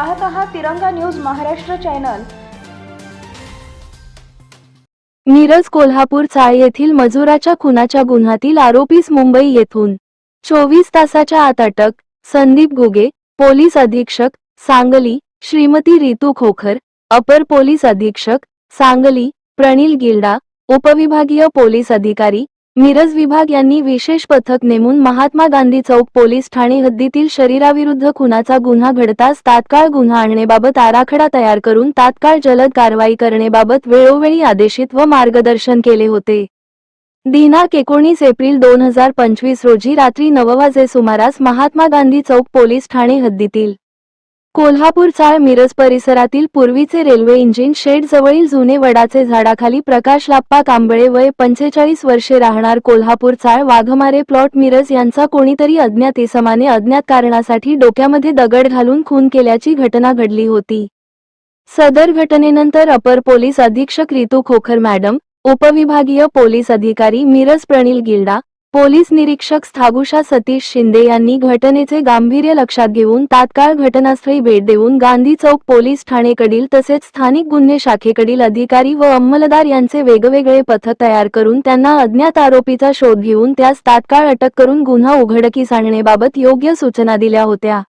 पाहत आहात Tiranga news Maharashtra channel. Miraj Kolhapur चाळ येथील मजुराच्या खुनाच्या गुन्ह्यातील आरोपीस मुंबई येथून चोवीस तासाच्या आत अटक संदीप घुगे पोलीस अधीक्षक सांगली श्रीमती रितू खोखर अपर पोलीस अधीक्षक सांगली प्रणील गिल्डा उपविभागीय पोलीस अधिकारी मिरज विभाग यांनी विशेष पथक नेमून महात्मा गांधी चौक पोलीस ठाणे हद्दीतील शरीराविरुद्ध खुनाचा गुन्हा घडताच तात्काळ गुन्हा आणण्याबाबत आराखडा तयार करून तात्काळ जलद कारवाई करण्याबाबत वेळोवेळी आदेशित व मार्गदर्शन केले होते. दिनांक एकोणीस एप्रिल दोन हजार पंचवीस रोजी रात्री नऊ वाजे सुमारास महात्मा गांधी चौक पोलीस ठाणे हद्दीतील कोल्हापूर चाळ मिरज परिसरातील पूर्वीचे रेल्वे इंजिन शेड जवळील जुने वडाचे झाडाखाली प्रकाश लाप्पा कांबळे वय पंचेचाळीस वर्षे राहणार कोल्हापूर चाळ वाघमारे प्लॉट मिरज यांचा कोणीतरी अज्ञात इसमाने अज्ञात कारणासाठी डोक्यामध्ये दगड घालून खून केल्याची घटना घडली होती. सदर घटनेनंतर अपर पोलीस अधीक्षक रितू खोखर मॅडम उपविभागीय पोलीस अधिकारी मिरज प्रणील गिल्डा पोलीस निरीक्षक स्थागुषा सतीश शिंदे यांनी घटनेचे गांभीर्य लक्षात घेऊन तात्काळ घटनास्थळी भेट देऊन गांधी चौक पोलीस ठाणेकडील तसेच स्थानिक गुन्हे शाखेकडील अधिकारी व अंमलदार यांचे वेगवेगळे पथक तयार करून त्यांना अज्ञात आरोपीचा शोध घेऊन त्यास तात्काळ अटक करून गुन्हा उघडकीस आणण्याबाबत योग्य सूचना दिल्या होत्या.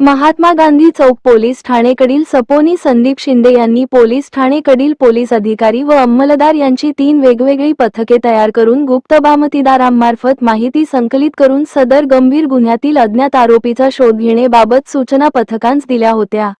महात्मा गांधी चौक पोलीस ठाणेकडील सपोनी संदीप शिंदे यांनी पोलीस ठाणेकडील पोलीस अधिकारी व अंमलदार यांची तीन वेगवेगळी पथके तयार करून गुप्त बामतीदारांमार्फत माहिती संकलित करून सदर गंभीर गुन्ह्यातील अज्ञात आरोपीचा शोध घेण्याबाबत सूचना पथकांस दिल्या होत्या.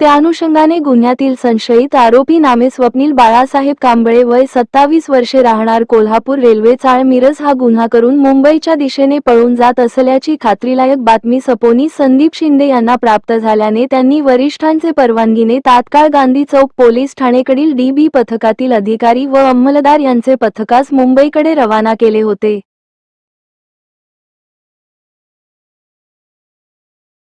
त्या अनुषंगाने गुन्ह्यातील संशयित आरोपी नामे स्वप्नील बाळासाहेब कांबळे वय सत्तावीस वर्षे राहणार कोल्हापूर रेल्वे चाळ मिरज हा गुन्हा करून मुंबईच्या दिशेने पळून जात असल्याची खात्रीलायक बातमी सपोनी संदीप शिंदे यांना प्राप्त झाल्याने त्यांनी वरिष्ठांचे परवानगीने तात्काळ गांधी चौक पोलीस ठाणेकडील डीबी पथकातील अधिकारी व अंमलदार यांचे पथकास मुंबईकडे रवाना केले होते.